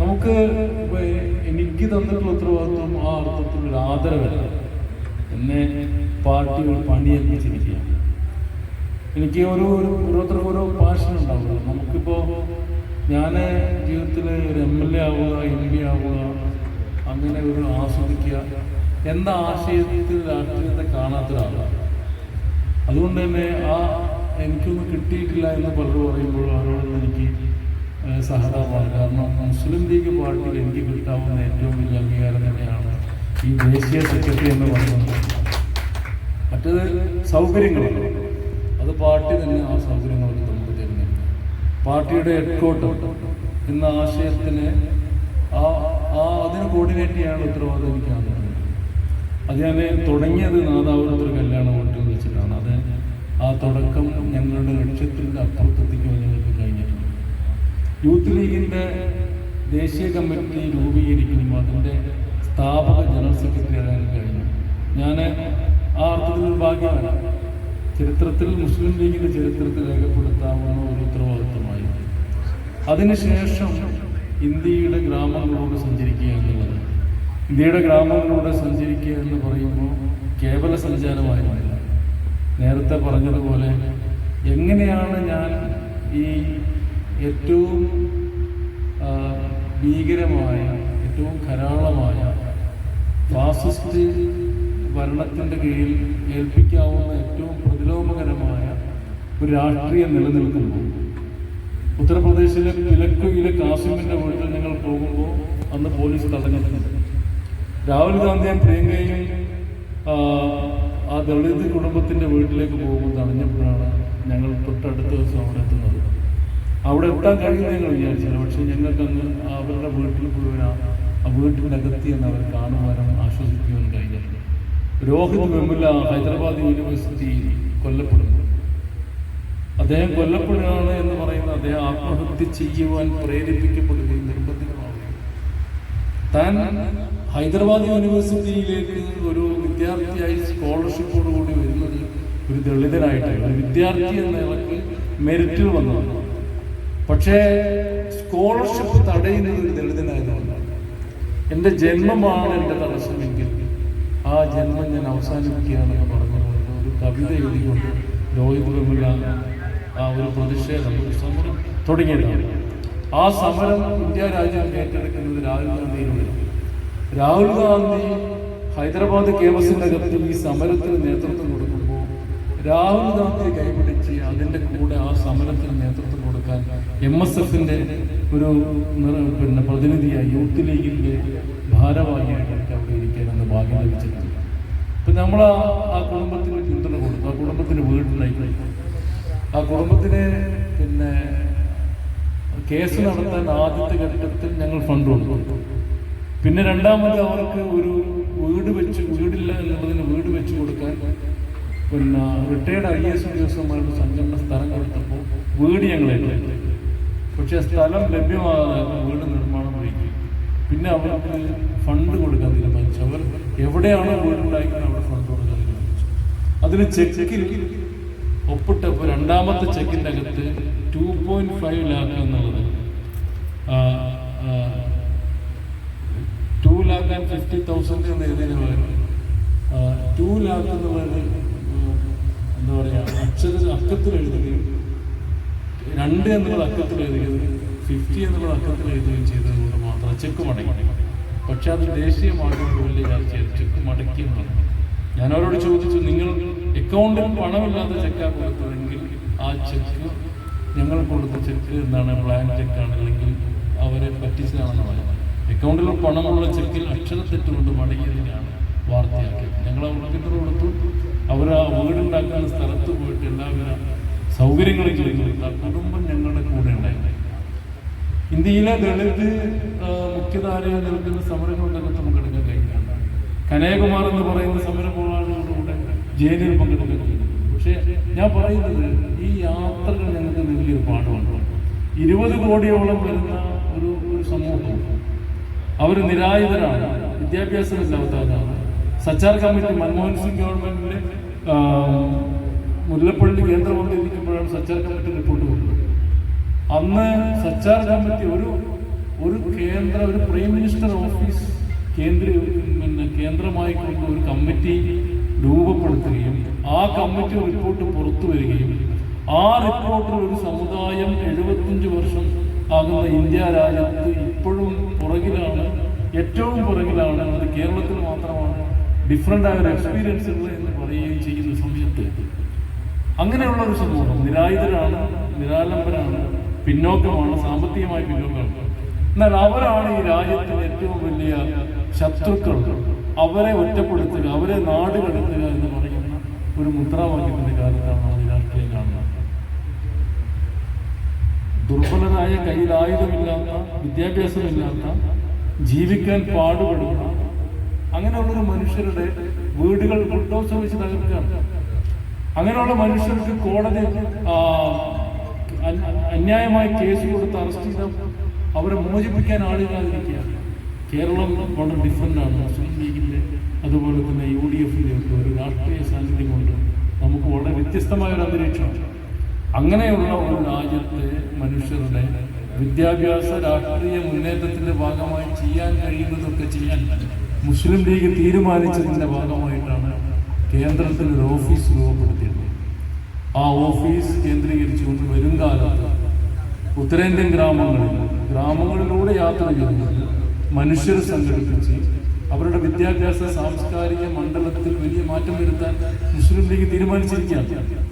നമുക്ക് എനിക്ക് തന്നിട്ടുള്ള ഉത്തരവാദിത്വം ആ അർത്ഥത്തിലുള്ള ആദരവല്ല. എന്നെ പാർട്ടികൾ ഒരു പണിയേൽപ്പിച്ചിരിക്കുക എനിക്ക് ഓരോ ഓരോരുത്തർക്കും ഓരോ പാഷൻ ഉണ്ടാവുക. നമുക്കിപ്പോൾ ഞാൻ ജീവിതത്തിൽ ഒരു എം എൽ എ ആവുക എം പി ആവുക അങ്ങനെ ഒരു ആസ്വദിക്കുക എന്ന ആശയത്തിൽ രാഷ്ട്രീയത്തെ കാണാത്ത ഒരാളാണ് അതുകൊണ്ട് തന്നെ ആ എനിക്കൊന്നും കിട്ടിയിട്ടില്ല എന്ന് പലരും പറയുമ്പോൾ അവരോടൊന്നും എനിക്ക് സഹതാപമാണ്. കാരണം മുസ്ലിം ലീഗ് പാർട്ടിയിൽ എനിക്ക് കിട്ടാവുന്ന ഏറ്റവും വലിയ അംഗീകാരം തന്നെയാണ് ഈ ദേശീയ സെക്രട്ടറി എന്ന് പറയുന്നത്. മറ്റത് സൗകര്യങ്ങളാണ്. അത് പാർട്ടി തന്നെ ആ സൗകര്യങ്ങളൊക്കെ നമുക്ക് തരുന്നു. പാർട്ടിയുടെ ഹെഡ്ക്വാർട്ടർ എന്ന ആശയത്തിന് ആ ആ അതിന് കോർഡിനേറ്റ് ചെയ്യാനുള്ള ഉത്തരവാദിത്വം എനിക്ക് തന്നിട്ടുണ്ട് അത് ഞാൻ തുടങ്ങിയത് നാദാപുരത്തൊരു കല്യാണ വീട്ടിൽ വെച്ചിട്ടാണ്. അത് ആ തുടക്കം ഞങ്ങളുടെ ലക്ഷ്യത്തിന്റെ അപ്പുറത്തെത്തിക്കുവാൻ യൂത്ത് ലീഗിന്റെ ദേശീയ കമ്മിറ്റി രൂപീകരിക്കുമ്പോൾ അതിന്റെ സ്ഥാപക ജനറൽ സെക്രട്ടറി ആകാൻ കഴിഞ്ഞു. ഞാൻ ആ അർത്ഥത്തിൽ ഭാഗ്യമാണ് ചരിത്രത്തിൽ മുസ്ലിം ലീഗിന്റെ ചരിത്രത്തിൽ രേഖപ്പെടുത്താവുന്ന ഒരു ഉത്തരവാദിത്വമായി. അതിനുശേഷം ഇന്ത്യയുടെ ഗ്രാമങ്ങളോട് സഞ്ചരിക്കുക എന്നുള്ളത്. ഇന്ത്യയുടെ ഗ്രാമങ്ങളിലൂടെ സഞ്ചരിക്കുക എന്ന് പറയുമ്പോൾ കേവല സഞ്ചാരമായിരുന്നില്ല. നേരത്തെ പറഞ്ഞതുപോലെ എങ്ങനെയാണ് ഞാൻ ഈ ഏറ്റവും ഭീകരമായ ഏറ്റവും കരാളമായ ഫാസിസ്റ്റ് ഭരണത്തിന്റെ കീഴിൽ ഏൽപ്പിക്കാവുന്ന ഏറ്റവും പ്രതിലോമകരമായ ഒരു രാഷ്ട്രീയം നിലനിൽക്കുമ്പോൾ ഉത്തർപ്രദേശിലെ പിലക്കുയിലെ കാസിമിന്റെ വീട്ടിൽ നിങ്ങൾ പോകുമ്പോൾ അന്ന് പോലീസ് തടഞ്ഞിട്ടുണ്ട്. രാഹുൽ ഗാന്ധിയും പ്രിയങ്കയും ആ ദളിത് കുടുംബത്തിന്റെ വീട്ടിലേക്ക് പോകുമ്പോൾ തടഞ്ഞപ്പോഴാണ് ഞങ്ങൾ തൊട്ടടുത്ത ദിവസം അവിടെ എത്തുന്നത്. അവിടെ എത്താൻ കഴിയുമെന്ന് ഞങ്ങൾ വിചാരിച്ചില്ല. പക്ഷേ ഞങ്ങൾക്ക് അന്ന് അവരുടെ വീട്ടിൽ മുഴുവൻ ആ- വീട്ടിനകത്തി എന്ന് അവർ കാണുവാനും ആശ്വസിക്കുവാനും കഴിഞ്ഞില്ല രോഹിത് വെമുല ഹൈദരാബാദ് യൂണിവേഴ്സിറ്റിയിൽ കൊല്ലപ്പെടുന്നു. അദ്ദേഹം കൊല്ലപ്പെടുകയാണ് എന്ന് പറയുന്ന അദ്ദേഹം ആത്മഹത്യ ചെയ്യുവാൻ പ്രേരിപ്പിക്കപ്പെടുകയും നിർബന്ധിതമാവുകയും താൻ ഹൈദരാബാദ് യൂണിവേഴ്സിറ്റിയിലേക്ക് ഒരു വിദ്യാർത്ഥിയായി സ്കോളർഷിപ്പോടുകൂടി വരുന്നത് ഒരു ദളിതനായിട്ടാണ് വിദ്യാർത്ഥി എന്ന നിലയ്ക്ക് മെറിറ്റിൽ വന്നതാണ്. പക്ഷേ സ്കോളർഷിപ്പ് തടയുന്നത് ഒരു ദളിതനായതുകൊണ്ടാണ്. എന്റെ ജന്മമാണ് എന്റെ തടസ്സമെങ്കിൽ ആ ജന്മം ഞാൻ അവസാനിപ്പിക്കുകയാണെന്ന് പറഞ്ഞുകൊണ്ട് ഒരു കവിത എഴുതിക്കൊണ്ട് രോഹിതമില്ലാതെ ആ ഒരു പ്രതിഷേധം ഒരു സമരം തുടങ്ങിയതാണ്. ആ സമരം ഇന്ത്യ രാജ്യം ഏറ്റെടുക്കുന്നത് രാഹുൽ ഗാന്ധിയിലൂടെ. രാഹുൽ ഗാന്ധി ഹൈദരാബാദ് കേമസിന്റെ അകത്ത് ഈ സമരത്തിന് നേതൃത്വം കൊടുക്കുമ്പോൾ രാഹുൽ ഗാന്ധിയെ കൈപിടിച്ച് അതിന്റെ കൂടെ ആ സമരത്തിന് നേതൃത്വം കൊടുക്കാൻ എം എസ് എഫിന്റെ ഒരു പിന്നെ പ്രതിനിധിയായി യൂത്ത് ലീഗിന്റെ ഭാരവാഹിയായിട്ട് എനിക്ക് അവിടെ ഇരിക്കാനെന്ന് ഭാഗ്യം ലഭിച്ചിട്ടുണ്ട്. അപ്പൊ നമ്മൾ ആ കുടുംബത്തിന് പിന്തുണ കൊടുത്തു. ആ കുടുംബത്തിന് വീട്ടിലായി ആ കുടുംബത്തിന് പിന്നെ കേസ് നടത്താൻ ആദ്യത്തെ ഘട്ടത്തിൽ ഞങ്ങൾ ഫണ്ട് കൊടുത്തു. പിന്നെ രണ്ടാമത് അവർക്ക് ഒരു വീട് വെച്ച് വീടില്ല എന്നുള്ളതിന് വീട് വെച്ച് കൊടുക്കാൻ പിന്നെ റിട്ടയർഡ് ഐ എസ് ഉദ്യോഗസ്ഥന്മാരുടെ സംഘടന സ്ഥലം കൊടുത്തപ്പോൾ വീട് ഞങ്ങൾ ഏറ്റെടുത്തു പക്ഷേ സ്ഥലം ലഭ്യമാകാതെ വീട് നിർമ്മാണം വൈകി പിന്നെ അവർക്ക് ഫണ്ട് കൊടുക്കാൻ തീരുമാനിച്ചു. അവർ എവിടെയാണോ വീടുണ്ടായിരിക്കുന്നത് അവിടെ ഫണ്ട് കൊടുക്കാൻ തീരുമാനിച്ചു. അതിന് ചെക്കിൽ ഒപ്പിട്ടപ്പോൾ രണ്ടാമത്തെ ചെക്കിന്റെ അകത്ത് ടു പോയിന്റ് ഫൈവ് ലാക്ക് എന്നുള്ളത്. Two lakh and fifty thousand എന്ന് എഴുതിയതിന് പകരം ടു ലാക്ക് എന്നുള്ളത് എന്താ പറയുക അക്ഷര അക്കത്തിൽ എഴുതുകയും രണ്ട് എന്നുള്ള അക്കത്തിൽ എഴുതുകയും ഫിഫ്റ്റി എന്നുള്ള അക്കത്തിൽ എഴുതുകയും ചെയ്തത് കൊണ്ട് മാത്രം ചെക്ക് മടങ്ങി പക്ഷെ അത് ദേശീയ മാധ്യമങ്ങളിൽ ഞാൻ ചർച്ചയായിരുന്നു ചെക്ക് മടക്കി എന്നാണ് ഞാൻ അവരോട് ചോദിച്ചു നിങ്ങൾ അക്കൗണ്ടിൽ പണമില്ലാത്ത ചെക്കാണ് കൊടുത്തതെങ്കിൽ ആ ചെക്ക് ഞങ്ങൾ കൊടുത്ത ചെക്ക് എന്താണ്? ബ്ലാങ്ക് ചെക്കാണ് അല്ലെങ്കിൽ അവരെ പറ്റിച്ചതാണെന്ന് പറയുന്നത് അക്കൗണ്ടിൽ പണമുള്ള ചെക്കിൽ അക്ഷരത്തെറ്റ് കൊണ്ട് മടങ്ങിയതിനാണ് വാർത്തയാക്കിയത്. ഞങ്ങൾ അവർക്ക് കൊടുത്തു. അവർ ആ വീടുണ്ടാക്കുന്ന സ്ഥലത്ത് പോയിട്ട് എല്ലാവിധ സൗകര്യങ്ങളും ചെയ്തു കൊടുത്തു കുടുംബം ഞങ്ങളുടെ കൂടെ ഉണ്ടായിരുന്നു ഇന്ത്യയിലെ ദളിത് മുഖ്യധാരയിൽ നിൽക്കുന്ന സമരങ്ങളുടെ നമുക്ക് എടുക്കാൻ കഴിയില്ല കനയകുമാർ എന്ന് പറയുന്ന സമര പോരാളികളുടെ ജയിലിൽ പങ്കെടുക്കാൻ പക്ഷേ ഞാൻ പറയുന്നത് ഈ യാത്രകൾ ഞങ്ങൾക്ക് വലിയൊരു പാഠമാണ്. ഇരുപത് കോടിയോളം വരുന്ന ഒരു ഒരു സമൂഹം. അവർ നിരായുധരാണ്. വിദ്യാഭ്യാസമില്ലാത്തവരാണ്. സച്ചാർ കമ്മിറ്റി മൻമോഹൻ സിംഗ് ഗവൺമെന്റിന്റെ മുല്ലപ്പള്ളി കേന്ദ്രമന്ത്രി ഇരിക്കുമ്പോഴാണ് സച്ചാർ കമ്മിറ്റി റിപ്പോർട്ട് കൊടുത്തത് അന്ന് സച്ചാർ കമ്മിറ്റി ഒരു ഒരു കേന്ദ്ര ഒരു പ്രൈം മിനിസ്റ്റർ ഓഫീസ് കേന്ദ്ര പിന്നെ കേന്ദ്രമായി കൊണ്ട് ഒരു കമ്മിറ്റി രൂപപ്പെടുത്തുകയും ആ കമ്മിറ്റി റിപ്പോർട്ട് പുറത്തു വരികയും ആ റിപ്പോർട്ടിൽ ഒരു സമുദായം എഴുപത്തഞ്ച് വർഷം ആകുന്ന ഇന്ത്യ രാജ്യത്ത് ഇപ്പോഴും പുറകിലാണ് ഏറ്റവും പുറകിലാണ് അത് കേരളത്തിൽ മാത്രമാണ് ഡിഫറെന്റ് ആയ ഒരു എക്സ്പീരിയൻസ് എന്ന് പറയുകയും ചെയ്യുന്ന സമയത്ത് അങ്ങനെയുള്ള ഒരു സമൂഹം നിരായുധരാണ് നിരാലംബരാണ് പിന്നോക്കമാണ് സാമ്പത്തികമായി പിന്നോക്കമാണ് എന്നാൽ അവരാണ് ഈ രാജ്യത്തിന് ഏറ്റവും വലിയ ശത്രുക്കൾ. അവരെ ഒറ്റപ്പെടുത്തുക അവരെ നാട് കടത്തുക എന്ന് പറയുന്ന ഒരു മുദ്രാവാക്യത്തിന്റെ കാലത്താണ് നമ്മൾ രാഷ്ട്രീയം കാണുന്നത്. ദുർബലരായ കയ്യിൽ ആയുധമില്ലാത്ത വിദ്യാഭ്യാസമില്ലാത്ത ജീവിക്കാൻ പാടുപെടുന്ന അങ്ങനെയുള്ളൊരു മനുഷ്യരുടെ വീടുകൾ ബുൾഡോസർ വെച്ച് തകർക്കുകയാണ് അങ്ങനെയുള്ള മനുഷ്യർക്ക് കോടതി അന്യായമായ കേസ് കൊടുത്ത് അറസ്റ്റ് ചെയ്ത അവരെ മോചിപ്പിക്കാൻ ആളുകളാതിരിക്കുക കേരളം വളരെ ഡിഫറെന്റ് ആണ്. മുസ്ലിം ലീഗിന്റെ അതുപോലെ തന്നെ യു ഡി എഫിന്റെ ഒക്കെ ഒരു രാഷ്ട്രീയ സാന്നിധ്യം കൊണ്ട് നമുക്ക് വളരെ വ്യത്യസ്തമായ ഒരു അന്തരീക്ഷമാണ് അങ്ങനെയുള്ള ഒരു രാജ്യത്തെ മനുഷ്യരുടെ വിദ്യാഭ്യാസ രാഷ്ട്രീയ മുന്നേറ്റത്തിന്റെ ഭാഗമായി ചെയ്യാൻ കഴിയുന്നതൊക്കെ ചെയ്യാൻ മുസ്ലിം ലീഗ് തീരുമാനിച്ചതിന്റെ ഭാഗമായിട്ടാണ് കേന്ദ്രത്തിൽ ഒരു ഓഫീസ് രൂപപ്പെടുത്തിയത്. ആ ഓഫീസ് കേന്ദ്രീകരിച്ചുകൊണ്ട് വരും കാലത്ത് ഉത്തരേന്ത്യൻ ഗ്രാമങ്ങളിൽ ഗ്രാമങ്ങളിലൂടെ യാത്ര ചെയ്യുന്നത് മനുഷ്യർ സംഘടിപ്പിച്ച് അവരുടെ വിദ്യാഭ്യാസ സാംസ്കാരിക മണ്ഡലത്തിൽ വലിയ മാറ്റം വരുത്താൻ മുസ്ലിം ലീഗ് തീരുമാനിച്ചിരിക്കുകയാണ്.